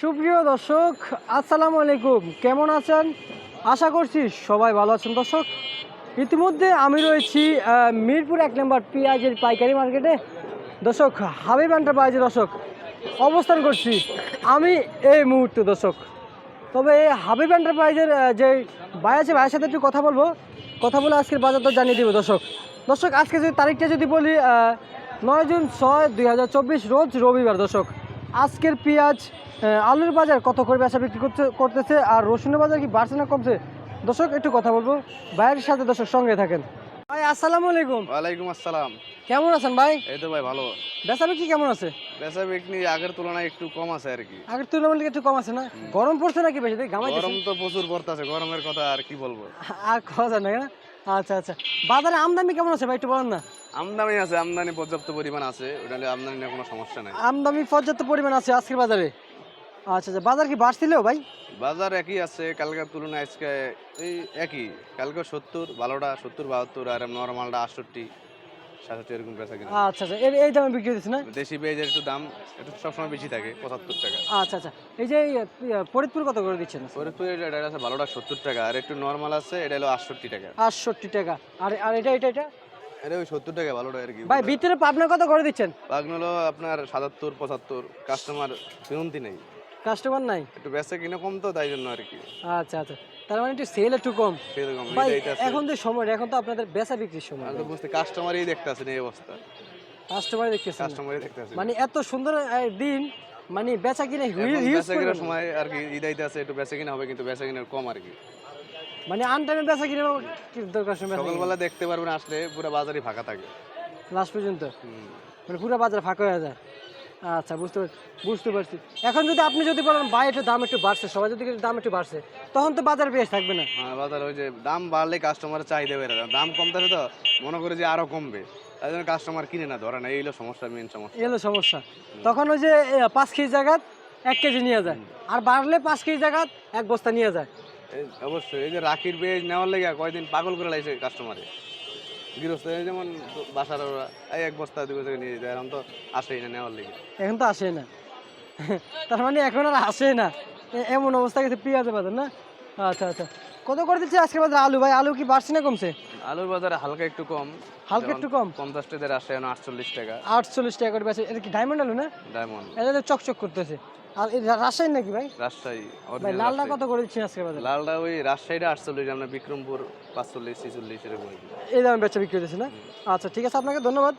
সুপ্রিয় দর্শক, আসসালামু আলাইকুম। কেমন আছেন? আশা করছি সবাই ভালো আছেন দর্শক। ইতিমধ্যে আমি রয়েছি মিরপুর এক নম্বর পেঁয়াজের পাইকারি মার্কেটে। দর্শক, হাবিব এন্টারপ্রাইজে দর্শক, অবস্থান করছি আমি এই মুহূর্তে দর্শক। তবে এই হাবিব এন্টারপ্রাইজের যে ভাই আছে, ভাইয়ের সাথে একটু কথা বলব। কথা বলে আজকের বাজার দর জানিয়ে দেবো দর্শক। দর্শক, আজকে যদি তারিখটা যদি বলি নয় জুন ছয় দুই রোজ রবিবার দর্শক। আজকের পেঁয়াজ আলুর বাজার কত করে বেচা বিক্রি করতে করতেছে আর রসুনের বাজার কি বাড়ছে না কমছে? দর্শক একটু কথা বলব। ভাইয়ের সাথে দর্শক সঙ্গে থাকেন। ভাই আসসালামু আলাইকুম। ওয়ালাইকুম আসসালাম। কেমন আছেন ভাই? এই তো ভাই ভালো। বেচা বিক্রি কেমন আছে? বেচা বিক্রি আগের তুলনায় একটু কম আছে আর কি। আগের তুলনায় একটু কম আছে না? গরম পড়ছে নাকি বেশি? দেখি ঘামাইতেছে। গরম তো প্রচুর পড়তেছে গরমের কথা আর কি বলব। আর না না? আচ্ছা আচ্ছা। বাজারে আমদানি কেমন আছে ভাই একটু বলেন না। আমদানি আছে আমদানি পর্যাপ্ত পরিমাণ আছে ওটা নিয়ে আমদানি নিয়ে কোনো সমস্যা নাই। আমদানি পর্যাপ্ত পরিমাণ আছে আজকের বাজারে? আচ্ছা আচ্ছা বাজার কি বাড়ছিল ভাই? বাজার একই আছে কালকের তুলনায় আজকে এই একই। কালকে সত্তর ভালোটা সত্তর বাহাত্তর আর নর্মালটা আটষট্টি সাতষট্টি এরকম বেচা কিনা। আচ্ছা আচ্ছা এই এই দামে বিক্রি হচ্ছে না? দেশি পেঁয়াজের একটু দাম একটু সবসময় বেশি থাকে পঁচাত্তর টাকা। আচ্ছা আচ্ছা এই যে ফরিদপুর কত করে দিচ্ছেন? ফরিদপুর এটা আছে ভালোটা সত্তর টাকা আর একটু নর্মাল আছে এটা হলো আটষট্টি টাকা। আটষট্টি টাকা আর আর এটা এটা এটা? এটা ওই সত্তর টাকা ভালোটা আর কি ভাই ভিতরে পাবনা কত করে দিচ্ছেন? হলো আপনার সাতাত্তর পঁচাত্তর। কাস্টমার বিনন্তি নেই। কাস্টমার নাই? একটু বেচা কিনা কম তো তাই জন্য আর কি। আচ্ছা আচ্ছা। তার মানে একটু সেল একটু কম। সেরকম ভাই এখন যে সময় এখন তো আপনাদের বেচা বিক্রির সময়। আর তো বুঝতে কাস্টমারই দেখতে এই অবস্থা। কাস্টমার দেখতেছেন। না। কাস্টমারই দেখতে মানে এত সুন্দর দিন মানে বেচা কিনে হিউজ বেচা কিনার সময় আর কি ঈদাইতে আছে একটু বেচা কিনা হবে কিন্তু বেচা কিনার কম আর কি। মানে আনটাইমে বেচা কিনে দরকার সময় সকালবেলা দেখতে পারবেন আসলে পুরো বাজারই ফাঁকা থাকে। লাস্ট পর্যন্ত? মানে পুরো বাজার ফাঁকা হয়ে যায়। আচ্ছা বুঝতে বুঝতে পারছি। এখন যদি আপনি যদি বলেন ভাই একটু দাম একটু বাড়ছে সবাই যদি দাম একটু বাড়ছে তখন তো বাজার বেশ থাকবে না। হ্যাঁ বাজার ওই যে দাম বাড়লে কাস্টমারের চাহিদা বেড়ে দাম কমতেছে তো মনে করে যে আরও কমবে। তাই জন্য কাস্টমার কিনে না ধরে না এই হলো সমস্যা মেন সমস্যা। এই হলো সমস্যা। তখন ওই যে পাঁচ কেজি জায়গাত এক কেজি নিয়ে যায়। আর বাড়লে পাঁচ কেজি জায়গাত এক বস্তা নিয়ে যায়। অবশ্যই, এই যে রাখির বেজ নেওয়ার লেগে কয়দিন পাগল করে লাগছে কাস্টমারে গৃহস্থ যেমন বাসার এই এক বস্তা, দুই বস্তা নিয়ে যেতে এখন তো আসেই না নেওয়ার লেগে। এখন তো আসে না। তার মানে এখন আর আসে না। এমন অবস্থা গেছে, পেঁয়াজে বাজার না? আচ্ছা আচ্ছা। কত করে দিচ্ছে আজকে বাজার আলু ভাই? আলু কি বাড়ছে না কমছে? আলুর বাজারে হালকা একটু কম। হালকা একটু কম? পঞ্চাশ টাকা আসে এখন আটচল্লিশ টাকা। আটচল্লিশ টাকা করে বেচে। এটা কি ডায়মন্ড আলু না? ডায়মন্ড এটা তো চকচক করতেছে। আর এই রাজশাহী নাকি ভাই? রাজশাহী ভাই লালটা কত করে দিচ্ছেন আজকে বাজার? লালটা ওই রাজশাহীটা আটচল্লিশ আমরা বিক্রমপুর পাঁচচল্লিশ ছিচল্লিশ এরকম। এই দামে বেচা বিক্রি হতেছে না? আচ্ছা ঠিক আছে আপনাকে ধন্যবাদ।